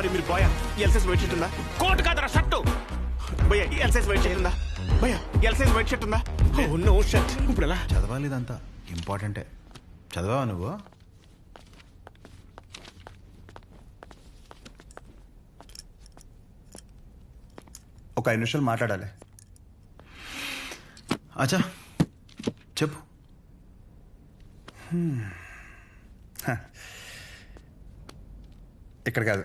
Sorry మీరు బాయ్ L size white shirt ఉందా? కోట్ కాదరా షర్ట్. భయ్యా ఎల్సైజ్ వైట్ షర్ట్ ఉందా? భయ్యా ఎల్సైజ్ వైట్ షర్ట్ ఉందా? Oh no shirt. ఇప్పుడు ఎలా చదవాలి ఇదంతా ఇంపార్టెంటే. చదవావా నువ్వు? ఒక ఐదు నిమిషాలు మాట్లాడాలి. అచ్చా చెప్పు. ఇక్కడ కాదు.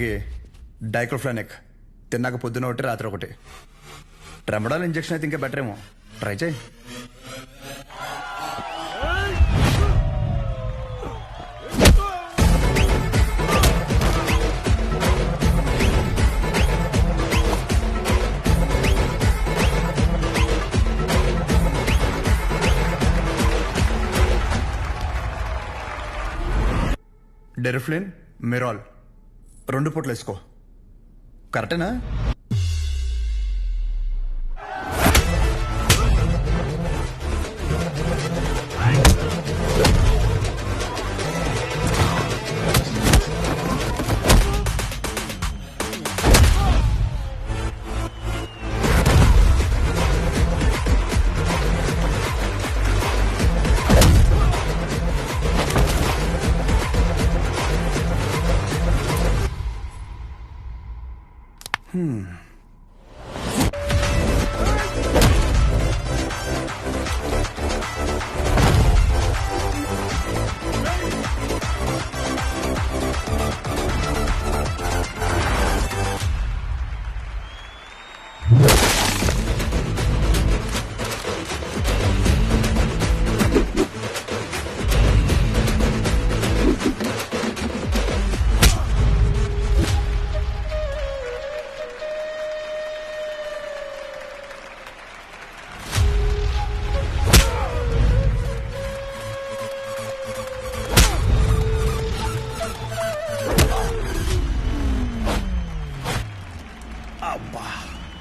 వీడికి డైక్లోఫ్లానిక్ తిన్నాక పొద్దున ఒకటి రాత్రి ఒకటి. ట్రెమడాల్ ఇంజెక్షన్ అయితే ఇంకా బెటర్ ఏమో. ట్రై చేయి. డెరిఫ్లిన్ మిరాల్ రెండు పూటలు వేసుకో. కరెక్టేనా? Hmm.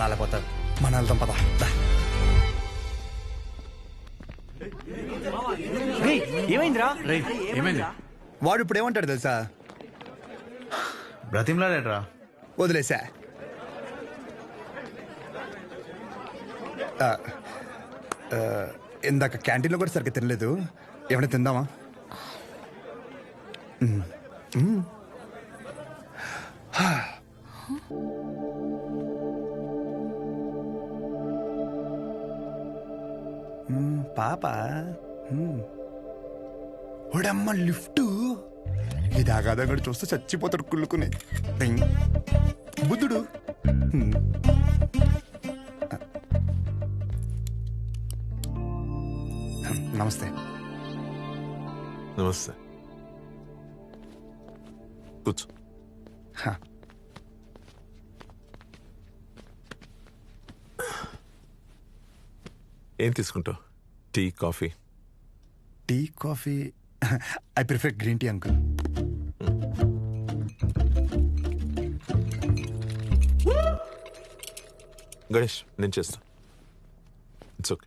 వాళ్ళ పాప నాలపోతారు మన వెళ్తాం పద. ఏమైందిరా ఏమైంది? వాడు ఇప్పుడు ఏమంటాడు తెలుసా? బ్రతిమలాడేట్రా. వదిలేసా. ఆ, ఆ, ఇందాక క్యాంటీన్లో కూడా సరిగ్గా తినలేదు. ఏమైనా తిందామా? మ్మ్. మ్మ్. పాప మ్మ్. ఒడమ్మ లిఫ్ట్ ఇది ఆగాదగడు చూస్తే చచ్చిపోతాడు కుళ్ళుకుని. బుద్ధుడు. నమస్తే నమస్తే కూర్చో హ. ఏం తీసుకుంటావు tea coffee. Tea coffee. I prefer green tea uncle. Ganesh నేను చేస్తా. ఇట్స్ ఓకే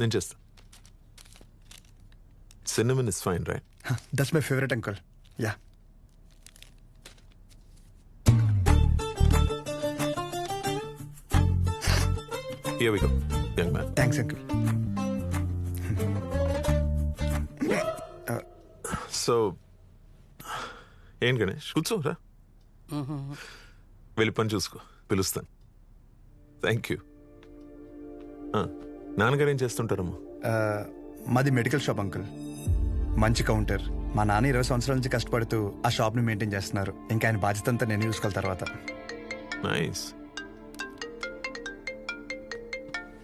నేను చేస్తా. Cinnamon is fine right that's my favourite uncle. Yeah here we go young man thanks uncle so ఏం గణేష్? కూర్చోరా వెళ్ళి పని చూసుకో. పిలుస్తాను. థ్యాంక్ యూ నాన్నగారు ఏం చేస్తుంటారమ్మా? మాది మెడికల్ షాప్ అంకుల్. మంచి కౌంటర్. మా నాన్న ఇరవై సంవత్సరాల నుంచి కష్టపడుతూ ఆ షాప్ని మెయింటైన్ చేస్తున్నారు. ఇంకా ఆయన బాధ్యత అంతా నేను చూసుకోవాలి తర్వాత. Nice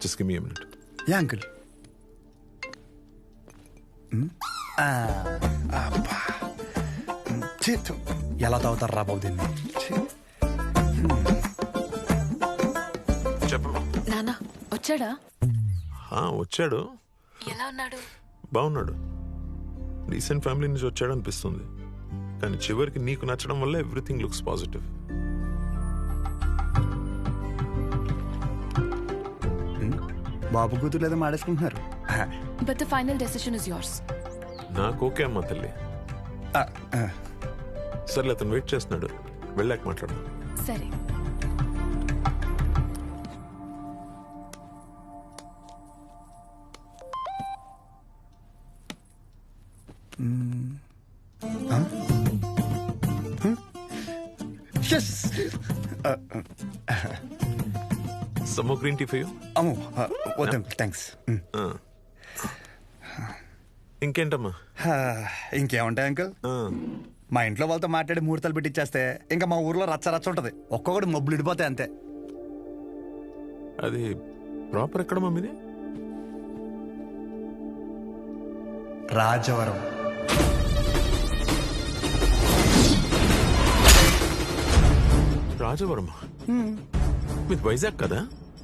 just give me minute yeah uncle చేతు ఎలా తాగుతారు రా బాబు దీన్ని నానా వచ్చాడా? ఆ, వచ్చాడు. ఎలా ఉన్నాడు? బాగున్నాడు. రీసెంట్ ఫ్యామిలీ నుంచి వచ్చాడు అనిపిస్తుంది కానీ చివరికి నీకు నచ్చడం వల్ల ఎవ్రీథింగ్ లుక్స్ పాజిటివ్ బాబు కూతురు లేదా మాడేసుకుంటున్నారు? But the final decision is yours నాకు ఓకే అమ్మా తల్లి. సర్లే అతను వెయిట్ చేస్తున్నాడు. వెళ్ళాక మాట్లాడు సరే. Yes! సమ్మో గ్రీన్ టీ ఫైవ్ అమ్మో వద్దు థ్యాంక్స్ ఇంకేంటమ్మా? ఇంకేముంటాయి అంకుల్? మా ఇంట్లో వాళ్ళతో మాట్లాడి ముహూర్తాలు పెట్టిచ్చేస్తే ఇంకా మా ఊర్లో రచ్చ రచ్చ ఉంటది. ఒక్కొక్కటి మబ్బులు ఇడిపోతాయి అంతే. అది ప్రాపర్ ఎక్కడ మీది? రాజవరం. రాజవరం మీది వైజాగ్ కదా?